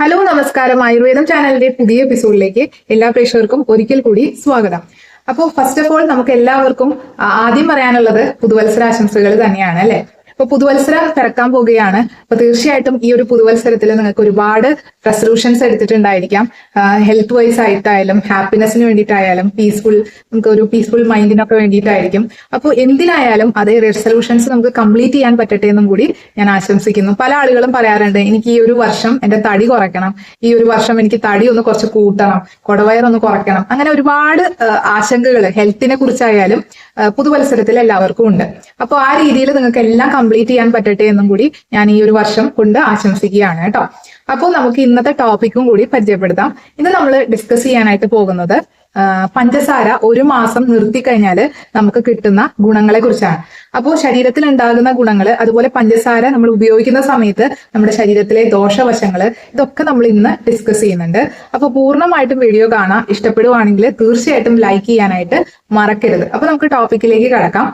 Hello നമസ്കാരം. ആയുർവേദം ചാനലിന്റെ പുതിയ എപ്പിസോഡിലേക്ക് എല്ലാ പ്രേക്ഷകർക്കും ഒരിക്കൽ കൂടി സ്വാഗതം. അപ്പോൾ ഫസ്റ്റ് ഓഫ് ഓൾ നമുക്ക് എല്ലാവർക്കും ആദ്യം പറയാനുള്ളത് പുതുവത്സരാശംസകൾ തന്നെയാണ് അല്ലെ? അപ്പൊ പുതുവത്സരം പിറക്കാൻ പോവുകയാണ്. അപ്പൊ തീർച്ചയായിട്ടും ഈ ഒരു പുതുവത്സരത്തിൽ നിങ്ങൾക്ക് ഒരുപാട് റെസൊല്യൂഷൻസ് എടുത്തിട്ടുണ്ടായിരിക്കാം. ഹെൽത്ത് വൈസ് ആയിട്ടായാലും ഹാപ്പിനെസ്സിന് വേണ്ടിയിട്ടായാലും പീസ്ഫുൾ നമുക്ക് ഒരു പീസ്ഫുൾ മൈൻഡിനൊക്കെ വേണ്ടിയിട്ടായിരിക്കും. അപ്പോൾ എന്തിനായാലും അതേ റെസൊല്യൂഷൻസ് നമുക്ക് കംപ്ലീറ്റ് ചെയ്യാൻ പറ്റട്ടെ എന്നും കൂടി ഞാൻ ആശംസിക്കുന്നു. പല ആളുകളും പറയാറുണ്ട് എനിക്ക് ഈ ഒരു വർഷം എന്റെ തടി കുറയ്ക്കണം. ഈ ഒരു വർഷം എനിക്ക് തടി ഒന്ന് കുറച്ച് കൂട്ടണം. കൊടവയർ ഒന്ന് കുറയ്ക്കണം. അങ്ങനെ ഒരുപാട് ആശങ്കകൾ ഹെൽത്തിനെ കുറിച്ചായാലും പുതുവത്സരത്തിൽ എല്ലാവർക്കും ഉണ്ട്. അപ്പോൾ ആ രീതിയിൽ നിങ്ങൾക്ക് എല്ലാം കംപ്ലീറ്റ് ചെയ്യാൻ പറ്റട്ടെ എന്നും കൂടി ഞാൻ ഈ ഒരു വർഷം കൊണ്ട് ആശംസിക്കുകയാണ് കേട്ടോ. അപ്പോൾ നമുക്ക് ഇന്നത്തെ ടോപ്പിക്കും കൂടി പരിചയപ്പെടുത്താം. ഇന്ന് നമ്മൾ ഡിസ്കസ് ചെയ്യാനായിട്ട് പോകുന്നത് പഞ്ചസാര ഒരു മാസം നിർത്തി കഴിഞ്ഞാൽ നമുക്ക് കിട്ടുന്ന ഗുണങ്ങളെ കുറിച്ചാണ്. അപ്പോൾ ശരീരത്തിൽ ഉണ്ടാകുന്ന ഗുണങ്ങൾ അതുപോലെ പഞ്ചസാര നമ്മൾ ഉപയോഗിക്കുന്ന സമയത്ത് നമ്മുടെ ശരീരത്തിലെ ദോഷവശങ്ങൾ ഇതൊക്കെ നമ്മൾ ഇന്ന് ഡിസ്കസ് ചെയ്യുന്നുണ്ട്. അപ്പോൾ പൂർണമായിട്ടും വീഡിയോ കാണാം. ഇഷ്ടപ്പെടുവാണെങ്കിൽ തീർച്ചയായിട്ടും ലൈക്ക് ചെയ്യാനായിട്ട് മറക്കരുത്. അപ്പൊ നമുക്ക് ടോപ്പിക്കിലേക്ക് കടക്കാം.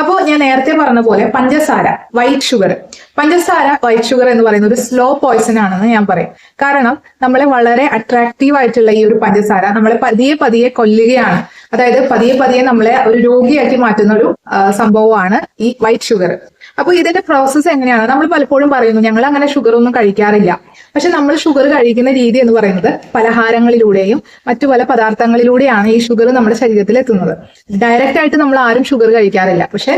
അപ്പോൾ ഞാൻ നേരത്തെ പറഞ്ഞ പോലെ പഞ്ചസാര വൈറ്റ് ഷുഗർ പഞ്ചസാര വൈറ്റ് ഷുഗർ എന്ന് പറയുന്ന ഒരു സ്ലോ പോയ്സൺ ആണെന്ന് ഞാൻ പറയും. കാരണം നമ്മളെ വളരെ അട്രാക്റ്റീവ് ആയിട്ടുള്ള ഈ ഒരു പഞ്ചസാര നമ്മളെ പതിയെ പതിയെ കൊല്ലുകയാണ്. അതായത് പതിയെ പതിയെ നമ്മളെ ഒരു രോഗിയാക്കി മാറ്റുന്ന ഒരു സംഭവമാണ് ഈ വൈറ്റ് ഷുഗർ അപ്പൊ ഇതിന്റെ പ്രോസസ്സ് എങ്ങനെയാണ്? നമ്മൾ പലപ്പോഴും പറയുന്നു ഞങ്ങൾ അങ്ങനെ ഷുഗർ ഒന്നും കഴിക്കാറില്ല. പക്ഷെ നമ്മൾ ഷുഗർ കഴിക്കുന്ന രീതി എന്ന് പറയുന്നത് പലഹാരങ്ങളിലൂടെയും മറ്റു പല പദാർത്ഥങ്ങളിലൂടെയാണ് ഈ ഷുഗർ നമ്മുടെ ശരീരത്തിൽ എത്തുന്നത്. ഡയറക്റ്റ് ആയിട്ട് നമ്മൾ ആരും ഷുഗർ കഴിക്കാറില്ല. പക്ഷെ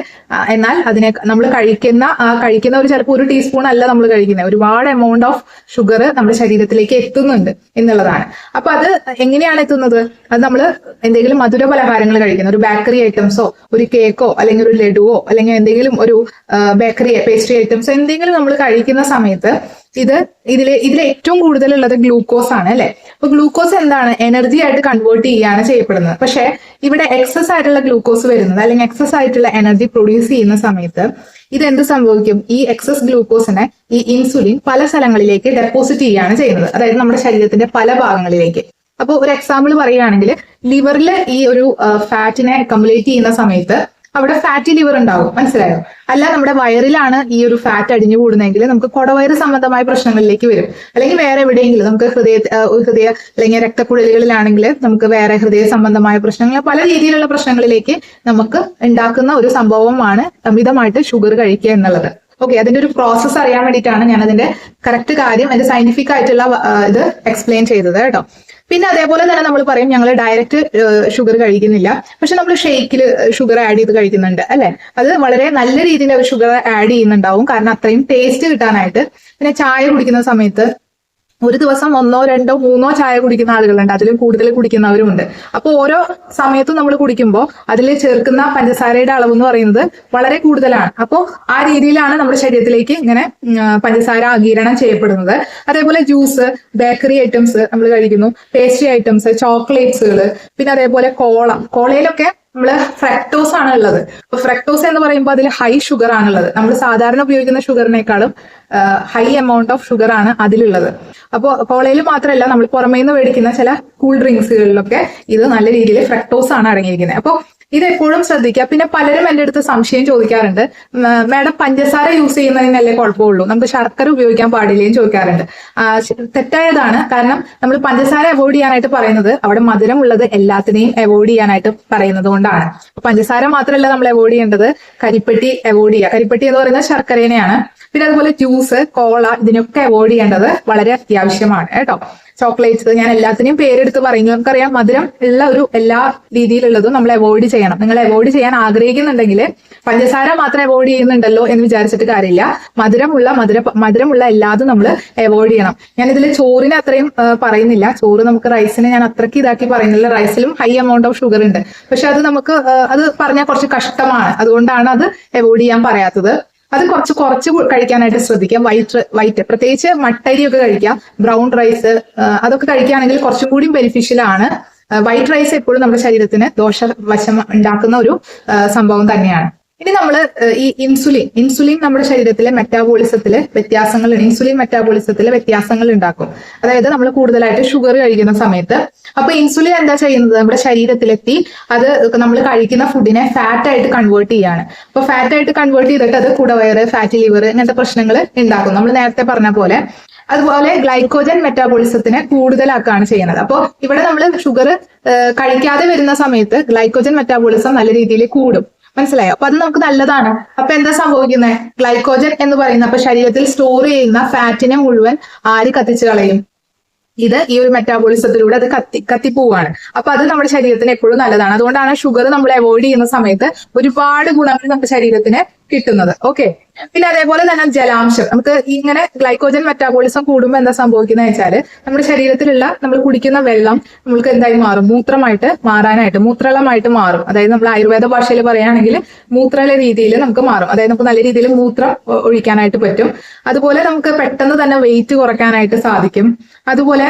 എന്നാൽ അതിനെ നമ്മൾ കഴിക്കുന്ന ആ കഴിക്കുന്ന ഒരു ചിലപ്പോൾ ഒരു ടീസ്പൂൺ അല്ല നമ്മൾ കഴിക്കുന്നത്. ഒരുപാട് എമൗണ്ട് ഓഫ് ഷുഗർ നമ്മുടെ ശരീരത്തിലേക്ക് എത്തുന്നുണ്ട് എന്നുള്ളതാണ്. അപ്പൊ അത് എങ്ങനെയാണ് എത്തുന്നത്? അത് നമ്മൾ എന്തെങ്കിലും മധുര പലഹാരങ്ങൾ കഴിക്കുന്നത് ഒരു ബേക്കറി ഐറ്റംസോ ഒരു കേക്കോ അല്ലെങ്കിൽ ഒരു ലഡുവോ അല്ലെങ്കിൽ എന്തെങ്കിലും ഒരു ബേക്കറി പേസ്ട്രി ഐറ്റംസ് എന്തെങ്കിലും നമ്മൾ കഴിക്കുന്ന സമയത്ത് ഇത് ഇതിൽ ഇതിൽ ഏറ്റവും കൂടുതലുള്ളത് ഗ്ലൂക്കോസ് ആണ് അല്ലെ? അപ്പൊ ഗ്ലൂക്കോസ് എന്താണ്? എനർജി ആയിട്ട് കൺവേർട്ട് ചെയ്യാണ് ചെയ്യപ്പെടുന്നത്. പക്ഷെ ഇവിടെ എക്സസ് ആയിട്ടുള്ള ഗ്ലൂക്കോസ് വരുന്നത് അല്ലെങ്കിൽ എക്സസ് ആയിട്ടുള്ള എനർജി പ്രൊഡ്യൂസ് ചെയ്യുന്ന സമയത്ത് ഇത് എന്ത് സംഭവിക്കും? ഈ എക്സസ് ഗ്ലൂക്കോസിനെ ഈ ഇൻസുലിൻ പല സ്ഥലങ്ങളിലേക്ക് ഡെപ്പോസിറ്റ് ചെയ്യുകയാണ് ചെയ്യുന്നത്. അതായത് നമ്മുടെ ശരീരത്തിന്റെ പല ഭാഗങ്ങളിലേക്ക്. അപ്പോൾ ഒരു എക്സാമ്പിൾ പറയുകയാണെങ്കിൽ ലിവറിൽ ഈ ഒരു ഫാറ്റിനെ അക്കമുലേറ്റ് ചെയ്യുന്ന സമയത്ത് അവിടെ ഫാറ്റി ലിവർ ഉണ്ടാവും. മനസ്സിലായോ? അല്ല നമ്മുടെ വയറിലാണ് ഈ ഒരു ഫാറ്റ് അടിഞ്ഞു കൂടുന്നതെങ്കിൽ നമുക്ക് കുടവയറ് സംബന്ധമായ പ്രശ്നങ്ങളിലേക്ക് വരും. അല്ലെങ്കിൽ വേറെ എവിടെയെങ്കിലും നമുക്ക് ഹൃദയ ഹൃദയ അല്ലെങ്കിൽ രക്തക്കുഴലുകളിലാണെങ്കിൽ നമുക്ക് വേറെ ഹൃദയ സംബന്ധമായ പ്രശ്നങ്ങൾ പല രീതിയിലുള്ള പ്രശ്നങ്ങളിലേക്ക് നമുക്ക് ഉണ്ടാക്കുന്ന ഒരു സംഭവമാണ് അമിതമായിട്ട് ഷുഗർ കഴിക്കുക എന്നുള്ളത്. ഓക്കെ അതിന്റെ ഒരു പ്രോസസ്സ് അറിയാൻ വേണ്ടിയിട്ടാണ് ഞാൻ അതിന്റെ കറക്റ്റ് കാര്യം അതിന്റെ സയന്റിഫിക് ആയിട്ടുള്ള ഇത് എക്സ്പ്ലെയിൻ ചെയ്തത് കേട്ടോ. പിന്നെ അതേപോലെ തന്നെ നമ്മൾ പറയും ഞങ്ങൾ ഡയറക്റ്റ് ഷുഗർ കഴിക്കുന്നില്ല. പക്ഷെ നമ്മൾ ഷേക്കിൽ ഷുഗർ ആഡ് ചെയ്ത് കഴിക്കുന്നുണ്ട് അല്ലെ? അത് വളരെ നല്ല രീതിയിൽ അവർ ഷുഗർ ആഡ് ചെയ്യുന്നുണ്ടാവും. കാരണം അത്രയും ടേസ്റ്റ് കിട്ടാനായിട്ട്. പിന്നെ ചായ കുടിക്കുന്ന സമയത്ത് ഒരു ദിവസം ഒന്നോ രണ്ടോ മൂന്നോ ചായ കുടിക്കുന്ന ആളുകളുണ്ട്. അതിലും കൂടുതൽ കുടിക്കുന്നവരുമുണ്ട്. അപ്പോൾ ഓരോ സമയത്തും നമ്മൾ കുടിക്കുമ്പോൾ അതിൽ ചേർക്കുന്ന പഞ്ചസാരയുടെ അളവ് എന്ന് പറയുന്നത് വളരെ കൂടുതലാണ്. അപ്പോൾ ആ രീതിയിലാണ് നമ്മുടെ ശരീരത്തിലേക്ക് ഇങ്ങനെ പഞ്ചസാര ആഗീരണം ചെയ്യപ്പെടുന്നത്. അതേപോലെ ജ്യൂസ് ബേക്കറി ഐറ്റംസ് നമ്മൾ കഴിക്കുന്നു. പേസ്ട്രി ഐറ്റംസ് ചോക്ലേറ്റ്സുകൾ പിന്നെ അതേപോലെ കോള. കോളയിലൊക്കെ നമ്മൾ ഫ്രക്ടോസ് ആണ് ഉള്ളത് അപ്പൊ ഫ്രക്ടോസ് എന്ന് പറയുമ്പോൾ അതിൽ ഹൈ ഷുഗർ ആണുള്ളത്. നമ്മൾ സാധാരണ ഉപയോഗിക്കുന്ന ഷുഗറിനേക്കാളും ഹൈ എമൗണ്ട് ഓഫ് ഷുഗർ ആണ് അതിലുള്ളത്. അപ്പോൾ കോളയിൽ മാത്രമല്ല നമ്മൾ പുറമേ നിന്ന് മേടിക്കുന്ന ചില കൂൾ ഡ്രിങ്ക്സുകളിലൊക്കെ ഇത് നല്ല രീതിയിൽ ഫ്രക്ടോസ് ആണ് അടങ്ങിയിരിക്കുന്നത് അപ്പോൾ ഇത് എപ്പോഴും ശ്രദ്ധിക്കുക. പിന്നെ പലരും എന്റെ അടുത്ത് സംശയം ചോദിക്കാറുണ്ട്. മാഡം പഞ്ചസാര യൂസ് ചെയ്യുന്നതിനല്ലേ കുഴപ്പമുള്ളൂ? നമുക്ക് ശർക്കര ഉപയോഗിക്കാൻ പാടില്ലേന്ന് ചോദിക്കാറുണ്ട്. തെറ്റായതാണ്. കാരണം നമ്മൾ പഞ്ചസാര അവോയ്ഡ് ചെയ്യാനായിട്ട് പറയുന്നത് അവിടെ മധുരമുള്ളത് എല്ലാത്തിനെയും അവോയ്ഡ് ചെയ്യാനായിട്ട് പറയുന്നത് കൊണ്ടാണ്. പഞ്ചസാര മാത്രമല്ല നമ്മൾ അവോയ്ഡ് ചെയ്യേണ്ടത് കരിപ്പെട്ടി അവോയ്ഡ് ചെയ്യുക. കരിപ്പെട്ടി എന്ന് പറയുന്നത് ശർക്കരേനെയാണ്. പിന്നെ അതുപോലെ ജ്യൂസ് കോള ഇതിനൊക്കെ അവോയ്ഡ് ചെയ്യേണ്ടത് വളരെ അത്യാവശ്യമാണ്. കേട്ടോ. ചോക്ലേറ്റ്സ് ഞാൻ എല്ലാത്തിനെയും പേരെടുത്ത് പറയുന്നു. നമുക്കറിയാം മധുരം ഉള്ള ഒരു എല്ലാ രീതിയിലുള്ളതും നമ്മൾ അവോയ്ഡ് ചെയ്യണം. നിങ്ങൾ അവോയ്ഡ് ചെയ്യാൻ ആഗ്രഹിക്കുന്നുണ്ടെങ്കിൽ പഞ്ചസാര മാത്രം അവോയ്ഡ് ചെയ്യുന്നുണ്ടല്ലോ എന്ന് വിചാരിച്ചിട്ട് കാര്യമില്ല. മധുരമുള്ള മധുര മധുരമുള്ള എല്ലാതും നമ്മൾ അവോയ്ഡ് ചെയ്യണം. ഞാൻ ഇതിൽ ചോറിന് അത്രയും പറയുന്നില്ല. ചോറ് നമുക്ക് റൈസിന് ഞാൻ അത്രയ്ക്ക് ഇതാക്കി പറയുന്നില്ല. റൈസിലും ഹൈ എമൗണ്ട് ഓഫ് ഷുഗർ ഉണ്ട്. പക്ഷെ അത് നമുക്ക് അത് പറഞ്ഞാൽ കുറച്ച് കഷ്ടമാണ്. അതുകൊണ്ടാണ് അത് അവോയ്ഡ് ചെയ്യാൻ പറയാത്തത്. അത് കുറച്ച് കുറച്ച് കഴിക്കാനായിട്ട് ശ്രദ്ധിക്കാം. വൈറ്റ് വൈറ്റ് പ്രത്യേകിച്ച് മട്ടരിയൊക്കെ കഴിക്കാം. ബ്രൗൺ റൈസ് അതൊക്കെ കഴിക്കുകയാണെങ്കിൽ കുറച്ചും കൂടി ബെനിഫിഷ്യൽ ആണ്. വൈറ്റ് റൈസ് എപ്പോഴും നമ്മുടെ ശരീരത്തിന് ദോഷവശം ഉണ്ടാക്കുന്ന ഒരു സംഭവം തന്നെയാണ്. ഇനി നമ്മൾ ഈ ഇൻസുലിൻ ഇൻസുലിൻ നമ്മുടെ ശരീരത്തിലെ മെറ്റാബോളിസത്തിലെ വ്യത്യാസങ്ങൾ ഇൻസുലിൻ മെറ്റാബോളിസത്തിലെ വ്യത്യാസങ്ങൾ ഉണ്ടാക്കും. അതായത് നമ്മൾ കൂടുതലായിട്ട് ഷുഗർ കഴിക്കുന്ന സമയത്ത്. അപ്പൊ ഇൻസുലിൻ എന്താ ചെയ്യുന്നത്? നമ്മുടെ ശരീരത്തിലെത്തി അത് നമ്മൾ കഴിക്കുന്ന ഫുഡിനെ ഫാറ്റ് ആയിട്ട് കൺവേർട്ട് ചെയ്യാണ്. അപ്പൊ ഫാറ്റ് ആയിട്ട് കൺവേർട്ട് ചെയ്തിട്ട് അത് കുടവയറ് ഫാറ്റ് ലിവർ ഇങ്ങനത്തെ പ്രശ്നങ്ങൾ ഉണ്ടാക്കും. നമ്മൾ നേരത്തെ പറഞ്ഞ പോലെ. അതുപോലെ ഗ്ലൈക്കോജൻ മെറ്റാബോളിസത്തിനെ കൂടുതലാക്കുകയാണ് ചെയ്യുന്നത്. അപ്പോൾ ഇവിടെ നമ്മൾ ഷുഗർ കഴിക്കാതെ വരുന്ന സമയത്ത് ഗ്ലൈക്കോജൻ മെറ്റാബോളിസം നല്ല രീതിയിൽ കൂടും. മനസ്സിലായോ? അപ്പൊ അത് നമുക്ക് നല്ലതാണ്. അപ്പൊ എന്താ സംഭവിക്കുന്നത് ഗ്ലൈക്കോജൻ എന്ന് പറയുന്ന അപ്പൊ ശരീരത്തിൽ സ്റ്റോർ ചെയ്യുന്ന ഫാറ്റിനെ മുഴുവൻ ആര് കത്തിച്ചു കളയും? ഇത് ഈ ഒരു മെറ്റാബോളിസത്തിലൂടെ അത് കത്തി കത്തിപ്പോവാണ്. അപ്പൊ അത് നമ്മുടെ ശരീരത്തിന് എപ്പോഴും നല്ലതാണ്. അതുകൊണ്ടാണ് ഷുഗർ നമ്മൾ അവോയ്ഡ് ചെയ്യുന്ന സമയത്ത് ഒരുപാട് ഗുണങ്ങൾ നമ്മുടെ ശരീരത്തിന് കിട്ടുന്നത്. ഓക്കെ പിന്നെ അതേപോലെ തന്നെ ജലാംശം. നമുക്ക് ഇങ്ങനെ ഗ്ലൈക്കോജൻ മെറ്റാബോളിസം കൂടുമ്പോൾ എന്താ സംഭവിക്കുന്നത് വെച്ചാൽ നമ്മുടെ ശരീരത്തിലുള്ള നമ്മൾ കുടിക്കുന്ന വെള്ളം നമുക്ക് എന്തായി മാറും? മൂത്രമായിട്ട് മാറാനായിട്ട് മൂത്രളമായിട്ട് മാറും. അതായത് നമ്മൾ ആയുർവേദ ഭാഷയിൽ പറയുകയാണെങ്കിൽ മൂത്രള രീതിയിൽ നമുക്ക് മാറും. അതായത് നമുക്ക് നല്ല രീതിയിൽ മൂത്രം ഒഴിക്കാനായിട്ട് പറ്റും. അതുപോലെ നമുക്ക് പെട്ടെന്ന് തന്നെ വെയിറ്റ് കുറയ്ക്കാനായിട്ട് സാധിക്കും. അതുപോലെ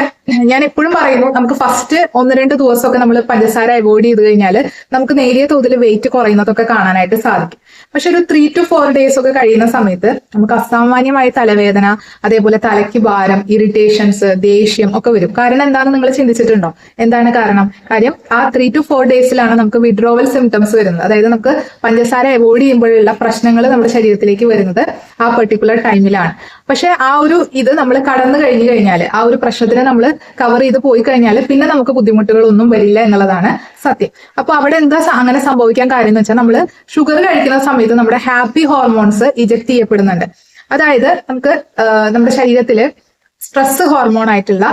ഞാൻ എപ്പോഴും പറയുന്നു നമുക്ക് ഫസ്റ്റ് ഒന്ന് രണ്ട് ദിവസമൊക്കെ നമ്മൾ പഞ്ചസാര അവോയ്ഡ് ചെയ്ത് കഴിഞ്ഞാൽ നമുക്ക് നേരിയ തോതിൽ വെയിറ്റ് കുറയുന്നതൊക്കെ കാണാനായിട്ട് സാധിക്കും. പക്ഷെ ഒരു ത്രീ ടു ഫോർ ഡേയ്സ് ഒക്കെ കഴിയുന്ന സമയത്ത് നമുക്ക് അസാമാന്യമായ തലവേദന അതേപോലെ തലയ്ക്ക് ഭാരം ഇറിറ്റേഷൻസ് ദേഷ്യം ഒക്കെ വരും. കാരണം എന്താണെന്ന് നിങ്ങൾ ചിന്തിച്ചിട്ടുണ്ടോ? എന്താണ് കാരണം? കാര്യം ആ ത്രീ ടു ഫോർ ഡേയ്സിലാണ് നമുക്ക് വിഡ്രോവൽ സിംറ്റംസ് വരുന്നത്. അതായത് നമുക്ക് പഞ്ചസാര അവോയ്ഡ് ചെയ്യുമ്പോഴുള്ള പ്രശ്നങ്ങൾ നമ്മുടെ ശരീരത്തിലേക്ക് വരുന്നത് ആ പെർട്ടിക്കുലർ ടൈമിലാണ് പക്ഷെ ആ ഒരു ഇത് നമ്മൾ കടന്നു കഴിഞ്ഞു കഴിഞ്ഞാൽ ആ ഒരു പ്രശ്നത്തിനെ നമ്മൾ കവർ ചെയ്ത് പോയി കഴിഞ്ഞാൽ പിന്നെ നമുക്ക് ബുദ്ധിമുട്ടുകളൊന്നും വരില്ല എന്നുള്ളതാണ് സത്യം. അപ്പൊ അവിടെ എന്താ അങ്ങനെ സംഭവിക്കാൻ കാര്യം എന്ന് വെച്ചാൽ നമ്മൾ ഷുഗർ കഴിക്കുന്ന സമയത്ത് നമ്മുടെ ഹാപ്പി ഹോർമോൺസ് ഇജക്ട് ചെയ്യപ്പെടുന്നുണ്ട്. അതായത് നമുക്ക് നമ്മുടെ ശരീരത്തിൽ സ്ട്രെസ് ഹോർമോൺ ആയിട്ടുള്ള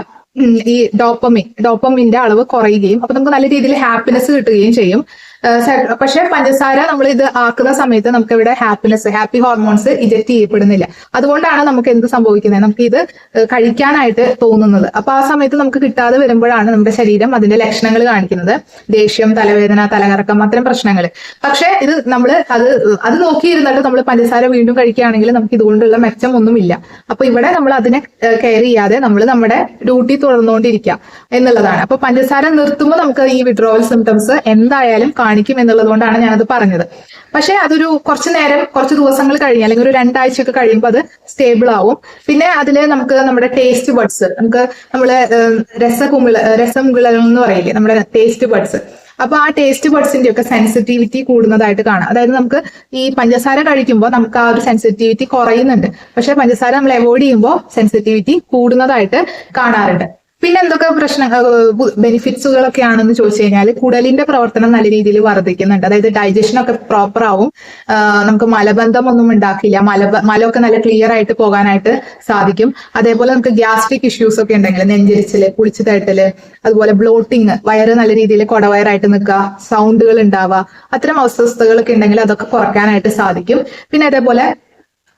ഈ ഡോപ്പമിൻ ഡോപ്പമിന്റെ അളവ് കുറയുകയും അപ്പൊ നമുക്ക് നല്ല രീതിയിൽ ഹാപ്പിനെസ് കിട്ടുകയും ചെയ്യും. പക്ഷെ പഞ്ചസാര നമ്മൾ ഇത് ആക്കുന്ന സമയത്ത് നമുക്ക് ഇവിടെ ഹാപ്പിനെസ് ഹാപ്പി ഹോർമോൺസ് ഇജക്ട് ചെയ്യപ്പെടുന്നില്ല. അതുകൊണ്ടാണ് നമുക്ക് എന്ത് സംഭവിക്കുന്നത്? നമുക്ക് ഇത് കഴിക്കാനായിട്ട് തോന്നുന്നത്. അപ്പൊ ആ സമയത്ത് നമുക്ക് കിട്ടാതെ വരുമ്പോഴാണ് നമ്മുടെ ശരീരം അതിന്റെ ലക്ഷണങ്ങൾ കാണിക്കുന്നത്. ദേഷ്യം തലവേദന തലകറക്കം അത്തരം പ്രശ്നങ്ങൾ. പക്ഷെ ഇത് നമ്മൾ അത് അത് നോക്കിയിരുന്നിട്ട് നമ്മൾ പഞ്ചസാര വീണ്ടും കഴിക്കുകയാണെങ്കിൽ നമുക്ക് ഇതുകൊണ്ടുള്ള മെച്ചം ഒന്നുമില്ല. അപ്പൊ ഇവിടെ നമ്മൾ അതിനെ കെയർ ചെയ്യാതെ നമ്മൾ നമ്മുടെ ഡ്യൂട്ടി തുടർന്നുകൊണ്ടിരിക്കുക എന്നുള്ളതാണ്. അപ്പൊ പഞ്ചസാര നിർത്തുമ്പോൾ നമുക്ക് ഈ വിഡ്രോവൽ സിംറ്റംസ് എന്തായാലും കാണിക്കും എന്നുള്ളതുകൊണ്ടാണ് ഞാനത് പറഞ്ഞത്. പക്ഷെ അതൊരു കുറച്ച് നേരം കുറച്ച് ദിവസങ്ങൾ കഴിഞ്ഞ് അല്ലെങ്കിൽ ഒരു രണ്ടാഴ്ചയൊക്കെ കഴിയുമ്പോൾ അത് സ്റ്റേബിൾ ആവും. പിന്നെ അതിൽ നമുക്ക് നമ്മുടെ ടേസ്റ്റ് ബഡ്സ് നമുക്ക് നമ്മൾ രസകുമിള രസമുകിളകൾ എന്ന് പറയില്ലേ നമ്മുടെ ടേസ്റ്റ് ബഡ്സ് അപ്പൊ ആ ടേസ്റ്റ് ബഡ്സിന്റെ ഒക്കെ സെൻസിറ്റിവിറ്റി കൂടുന്നതായിട്ട് കാണാം. അതായത് നമുക്ക് ഈ പഞ്ചസാര കഴിക്കുമ്പോൾ നമുക്ക് ആ ഒരു സെൻസിറ്റിവിറ്റി കുറയുന്നുണ്ട്. പക്ഷെ പഞ്ചസാര നമ്മൾ അവോയ്ഡ് ചെയ്യുമ്പോൾ സെൻസിറ്റിവിറ്റി കൂടുന്നതായിട്ട് കാണാറുണ്ട്. പിന്നെ എന്തൊക്കെ പ്രശ്ന ബെനിഫിറ്റ്സുകളൊക്കെ ആണെന്ന് ചോദിച്ചു കഴിഞ്ഞാൽ കുടലിന്റെ പ്രവർത്തനം നല്ല രീതിയിൽ വർദ്ധിക്കുന്നുണ്ട്. അതായത് ഡൈജഷൻ ഒക്കെ പ്രോപ്പർ ആവും. നമുക്ക് മലബന്ധം ഒന്നും ഉണ്ടാക്കില്ല. മല മലമൊക്കെ നല്ല ക്ലിയർ ആയിട്ട് പോകാനായിട്ട് സാധിക്കും. അതേപോലെ നമുക്ക് ഗ്യാസ്ട്രിക് ഇഷ്യൂസ് ഒക്കെ ഉണ്ടെങ്കിൽ നെഞ്ചരിച്ചിൽ കുളിച്ചു തട്ടൽ അതുപോലെ ബ്ലോട്ടിങ് വയറ് നല്ല രീതിയിൽ കൊടവയറായിട്ട് നിൽക്കുക സൗണ്ടുകൾ ഉണ്ടാവുക അത്തരം അസ്വസ്ഥതകളൊക്കെ ഉണ്ടെങ്കിൽ അതൊക്കെ കുറയ്ക്കാനായിട്ട് സാധിക്കും. പിന്നെ അതേപോലെ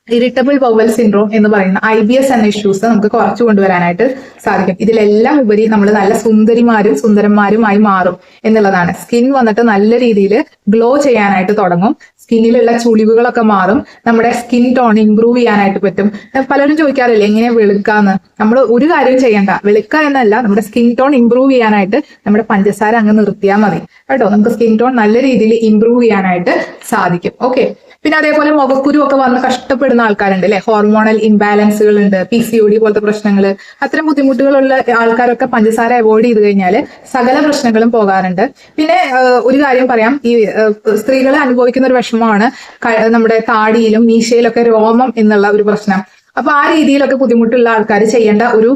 ഇറിറ്റബിൾ ബൗവൽ സിൻഡ്രോം എന്ന് പറയുന്ന ഐ ബി എസ് എന്ന ഇഷ്യൂസ് നമുക്ക് കുറച്ചു കൊണ്ടുവരാനായിട്ട് സാധിക്കും. ഇതിലെല്ലാം ഉപരി നമ്മൾ നല്ല സുന്ദരിമാരും സുന്ദരന്മാരുമായി മാറും എന്നുള്ളതാണ്. സ്കിൻ വന്നിട്ട് നല്ല രീതിയിൽ ഗ്ലോ ചെയ്യാനായിട്ട് തുടങ്ങും. സ്കിന്നിലുള്ള ചുളിവുകളൊക്കെ മാറും. നമ്മുടെ സ്കിൻ ടോൺ ഇംപ്രൂവ് ചെയ്യാനായിട്ട് പറ്റും. പലരും ചോദിക്കാറില്ലേ എങ്ങനെ വെളുക്കാന്ന്? നമ്മൾ ഒരു കാര്യം ചെയ്യണ്ട. വെളുക്ക എന്നല്ല നമ്മുടെ സ്കിൻ ടോൺ ഇംപ്രൂവ് ചെയ്യാനായിട്ട് നമ്മുടെ പഞ്ചസാര അങ്ങ് നിർത്തിയാൽ മതി. കേട്ടോ? നമുക്ക് സ്കിൻ ടോൺ നല്ല രീതിയിൽ ഇംപ്രൂവ് ചെയ്യാനായിട്ട് സാധിക്കും. ഓക്കെ. പിന്നെ അതേപോലെ മുഖക്കുരു ഒക്കെ വന്ന് കഷ്ടപ്പെടുന്ന ആൾക്കാരുണ്ട് അല്ലെ ഹോർമോണൽ ഇംബാലൻസുകൾ ഉണ്ട് പി സി ഒ ഡി പോലത്തെ പ്രശ്നങ്ങൾ അത്തരം ബുദ്ധിമുട്ടുകളുള്ള ആൾക്കാരൊക്കെ പഞ്ചസാര അവോയ്ഡ് ചെയ്ത് കഴിഞ്ഞാൽ സകല പ്രശ്നങ്ങളും പോകാറുണ്ട്. പിന്നെ ഒരു കാര്യം പറയാം. ഈ സ്ത്രീകൾ അനുഭവിക്കുന്ന ഒരു വിഷമമാണ് നമ്മുടെ താടിയിലും മീശയിലൊക്കെ രോമം എന്നുള്ള ഒരു പ്രശ്നം. അപ്പൊ ആ രീതിയിലൊക്കെ ബുദ്ധിമുട്ടുള്ള ആൾക്കാർ ചെയ്യേണ്ട ഒരു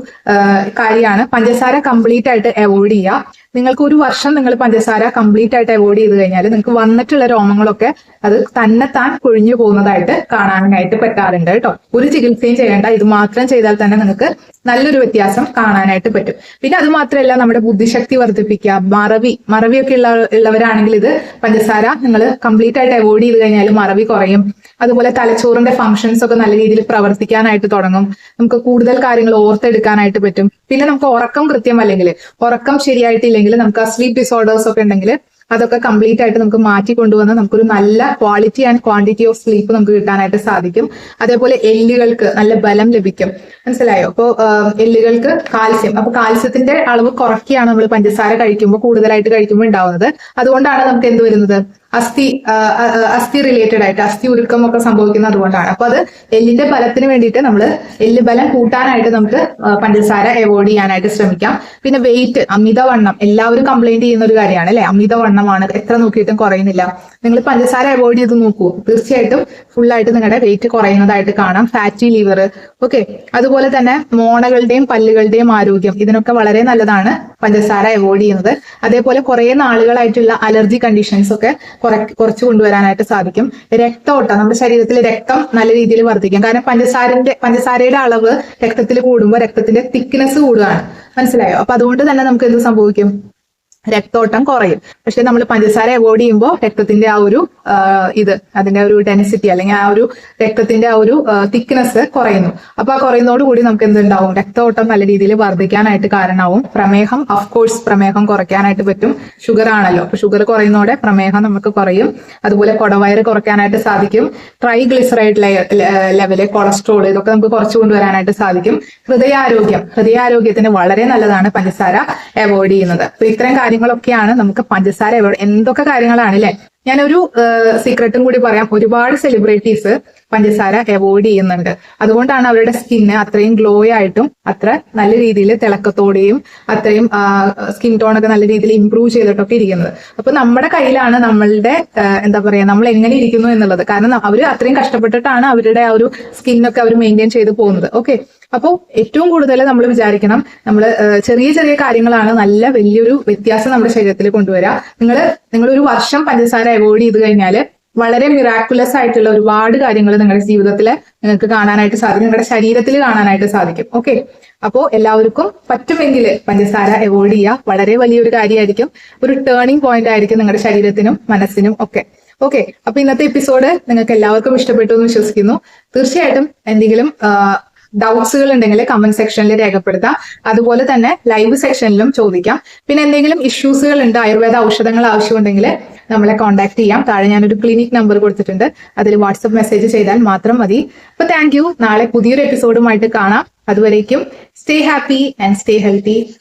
കാര്യമാണ്. പഞ്ചസാര കംപ്ലീറ്റ് ആയിട്ട് അവോയ്ഡ് ചെയ്യുക നിങ്ങൾക്ക് ഒരു വർഷം നിങ്ങൾ പഞ്ചസാര കംപ്ലീറ്റ് ആയിട്ട് അവോയ്ഡ് ചെയ്ത് കഴിഞ്ഞാൽ നിങ്ങൾക്ക് വന്നിട്ടുള്ള രോമങ്ങളൊക്കെ അത് തന്നെത്താൻ കൊഴിഞ്ഞു പോകുന്നതായിട്ട് കാണാനായിട്ട് പറ്റാറുണ്ട് കേട്ടോ. ഒരു ചികിത്സയും ചെയ്യേണ്ട ഇത് മാത്രം ചെയ്താൽ തന്നെ നിങ്ങൾക്ക് നല്ലൊരു വ്യത്യാസം കാണാനായിട്ട് പറ്റും. പിന്നെ അത് മാത്രമല്ല നമ്മുടെ ബുദ്ധിശക്തി വർദ്ധിപ്പിക്കുക. മറവി മറവിയൊക്കെ ഉള്ള ഉള്ളവരാണെങ്കിൽ ഇത് പഞ്ചസാര നിങ്ങൾ കംപ്ലീറ്റ് ആയിട്ട് അവോയ്ഡ് ചെയ്ത് കഴിഞ്ഞാൽ മറവി കുറയും. അതുപോലെ തലച്ചോറിന്റെ ഫങ്ഷൻസ് ഒക്കെ നല്ല രീതിയിൽ പ്രവർത്തിക്കാനായിട്ട് തുടങ്ങും. നമുക്ക് കൂടുതൽ കാര്യങ്ങൾ ഓർത്തെടുക്കാനായിട്ട് പറ്റും. പിന്നെ നമുക്ക് ഉറക്കം കൃത്യം അല്ലെങ്കിൽ ഉറക്കം ശരിയായിട്ടില്ലെങ്കിൽ നമുക്ക് ആ സ്ലീപ്പ് ഡിസോർഡേഴ്സ് ഒക്കെ ഉണ്ടെങ്കിൽ അതൊക്കെ കംപ്ലീറ്റ് ആയിട്ട് നമുക്ക് മാറ്റി കൊണ്ടുവന്ന് നമുക്കൊരു നല്ല quality and quantity of sleep നമുക്ക് കിട്ടാനായിട്ട് സാധിക്കും. അതേപോലെ എല്ലുകൾക്ക് നല്ല ബലം ലഭിക്കും. മനസ്സിലായോ? അപ്പോൾ എല്ലുകൾക്ക് കാൽസ്യം. അപ്പൊ കാൽസ്യത്തിന്റെ അളവ് കുറയ്ക്കുകയാണ് നമ്മൾ പഞ്ചസാര കഴിക്കുമ്പോൾ കൂടുതലായിട്ട് കഴിക്കുമ്പോൾ ഉണ്ടാവുന്നത്. അതുകൊണ്ടാണ് നമുക്ക് എന്ത് വരുന്നത്? അസ്ഥി അസ്ഥി റിലേറ്റഡ് ആയിട്ട് അസ്ഥി ഉരുക്കം ഒക്കെ സംഭവിക്കുന്നത് അതുകൊണ്ടാണ്. അപ്പൊ അത് എല്ലിന്റെ ബലത്തിന് വേണ്ടിയിട്ട് നമ്മൾ എല്ല് ബലം കൂട്ടാനായിട്ട് നമുക്ക് പഞ്ചസാര അവോയ്ഡ് ചെയ്യാനായിട്ട് ശ്രമിക്കാം. പിന്നെ വെയിറ്റ് അമിതവണ്ണം എല്ലാവരും കംപ്ലൈന്റ് ചെയ്യുന്ന ഒരു കാര്യമാണ് അല്ലെ? അമിതവണ്ണമാണ് എത്ര നോക്കിയിട്ടും കുറയുന്നില്ല. നിങ്ങൾ പഞ്ചസാര അവോയ്ഡ് ചെയ്ത് നോക്കൂ. തീർച്ചയായിട്ടും ഫുൾ ആയിട്ട് നിങ്ങളുടെ വെയിറ്റ് കുറയുന്നതായിട്ട് കാണാം. ഫാറ്റി ലിവർ ഓക്കെ അതുപോലെ തന്നെ മോണകളുടെയും പല്ലുകളുടെയും ആരോഗ്യം ഇതിനൊക്കെ വളരെ നല്ലതാണ് പഞ്ചസാര അവോയ്ഡ് ചെയ്യുന്നത്. അതേപോലെ കുറെ നാളുകളായിട്ടുള്ള അലർജി കണ്ടീഷൻസ് ഒക്കെ കുറച്ച് കൊണ്ടുവരാനായിട്ട് സാധിക്കും. രക്തോട്ടം നമ്മുടെ ശരീരത്തിലെ രക്തം നല്ല രീതിയിൽ വർദ്ധിക്കും. കാരണം പഞ്ചസാരന്റെ പഞ്ചസാരയുടെ അളവ് രക്തത്തിൽ കൂടുമ്പോൾ രക്തത്തിന്റെ തിക്നെസ് കൂടുകയാണ് മനസ്സിലായോ? അപ്പൊ അതുകൊണ്ട് തന്നെ നമുക്ക് എന്ത് സംഭവിക്കും? രക്തോട്ടം കുറയും. പക്ഷെ നമ്മൾ പഞ്ചസാര അവോയ്ഡ് ചെയ്യുമ്പോൾ രക്തത്തിന്റെ ആ ഒരു ഇത് അതിന്റെ ഒരു ഡെൻസിറ്റി അല്ലെങ്കിൽ ആ ഒരു രക്തത്തിന്റെ ആ ഒരു തിക്നെസ് കുറയുന്നു. അപ്പൊ ആ കുറയുന്നതോടുകൂടി നമുക്ക് എന്തുണ്ടാവും? രക്തോട്ടം നല്ല രീതിയിൽ വർദ്ധിക്കാനായിട്ട് കാരണമാവും. പ്രമേഹം ഓഫ് കോഴ്സ് പ്രമേഹം കുറയ്ക്കാനായിട്ട് പറ്റും. ഷുഗർ ആണല്ലോ. അപ്പൊ ഷുഗർ കുറയുന്നതോടെ പ്രമേഹം നമുക്ക് കുറയും. അതുപോലെ കൊടവയർ കുറയ്ക്കാനായിട്ട് സാധിക്കും. ട്രൈഗ്ലിസറൈഡ് ലെവൽ കൊളസ്ട്രോൾ ഇതൊക്കെ നമുക്ക് കുറച്ചു കൊണ്ടുവരാനായിട്ട് സാധിക്കും. ഹൃദയാരോഗ്യം. ഹൃദയാരോഗ്യത്തിന് വളരെ നല്ലതാണ് പഞ്ചസാര അവോയ്ഡ് ചെയ്യുന്നത്. അപ്പൊ ഇത്തരം കാര്യങ്ങളൊക്കെയാണ് നമുക്ക് പഞ്ചസാര എന്തൊക്കെ കാര്യങ്ങളാണ് അല്ലെ ഞാനൊരു സീക്രട്ടും കൂടി പറയാം. ഒരുപാട് സെലിബ്രിറ്റീസ് പഞ്ചസാര അവോയ്ഡ് ചെയ്യുന്നുണ്ട്. അതുകൊണ്ടാണ് അവരുടെ സ്കിന്ന് അത്രയും ഗ്ലോ ആയിട്ടും അത്ര നല്ല രീതിയിൽ തിളക്കത്തോടെയും അത്രയും സ്കിൻ ടോൺ ഒക്കെ നല്ല രീതിയിൽ ഇംപ്രൂവ് ചെയ്തിട്ടൊക്കെ ഇരിക്കുന്നത്. അപ്പൊ നമ്മുടെ കയ്യിലാണ് നമ്മളുടെ എന്താ പറയാ നമ്മൾ എങ്ങനെ ഇരിക്കുന്നു എന്നുള്ളത്. കാരണം അവർ അത്രയും കഷ്ടപ്പെട്ടിട്ടാണ് അവരുടെ ആ ഒരു സ്കിന്നൊക്കെ അവർ മെയിന്റെയിൻ ചെയ്ത് പോകുന്നത്. ഓക്കെ അപ്പോൾ ഏറ്റവും കൂടുതൽ നമ്മൾ വിചാരിക്കണം നമ്മൾ ചെറിയ ചെറിയ കാര്യങ്ങളാണ് നല്ല വലിയൊരു വ്യത്യാസം നമ്മുടെ ശരീരത്തിൽ കൊണ്ടുവരിക നിങ്ങൾ നിങ്ങൾ ഒരു വർഷം പഞ്ചസാര അവോയ്ഡ് ചെയ്ത് കഴിഞ്ഞാൽ വളരെ മിറാക്കുലസ് ആയിട്ടുള്ള ഒരുപാട് കാര്യങ്ങൾ നിങ്ങളുടെ ജീവിതത്തിൽ നിങ്ങൾക്ക് കാണാനായിട്ട് സാധിക്കും. നിങ്ങളുടെ ശരീരത്തിൽ കാണാനായിട്ട് സാധിക്കും. ഓക്കെ? അപ്പോൾ എല്ലാവർക്കും പറ്റുമെങ്കിൽ പഞ്ചസാര അവോയ്ഡ് ചെയ്യുക വളരെ വലിയൊരു കാര്യമായിരിക്കും ഒരു ടേണിംഗ് പോയിന്റ് ആയിരിക്കും നിങ്ങളുടെ ശരീരത്തിനും മനസ്സിനും ഒക്കെ. ഓക്കെ? അപ്പൊ ഇന്നത്തെ എപ്പിസോഡ് നിങ്ങൾക്ക് എല്ലാവർക്കും ഇഷ്ടപ്പെട്ടു എന്ന് വിശ്വസിക്കുന്നു. തീർച്ചയായിട്ടും എന്തെങ്കിലും ഡൗട്ട്സുകൾ ഉണ്ടെങ്കിൽ കമന്റ് സെക്ഷനിൽ രേഖപ്പെടുത്താം. അതുപോലെ തന്നെ ലൈവ് സെക്ഷനിലും ചോദിക്കാം. പിന്നെ എന്തെങ്കിലും ഇഷ്യൂസുകൾ ഉണ്ട് ആയുർവേദ ഔഷധങ്ങൾ ആവശ്യമുണ്ടെങ്കിൽ നമ്മളെ കോൺടാക്ട് ചെയ്യാം. താഴെ ഞാനൊരു ക്ലിനിക് നമ്പർ കൊടുത്തിട്ടുണ്ട്. അതിൽ വാട്സപ്പ് മെസ്സേജ് ചെയ്താൽ മാത്രം മതി. അപ്പൊ താങ്ക് നാളെ പുതിയൊരു എപ്പിസോഡുമായിട്ട് കാണാം. അതുവരേക്കും stay happy and stay healthy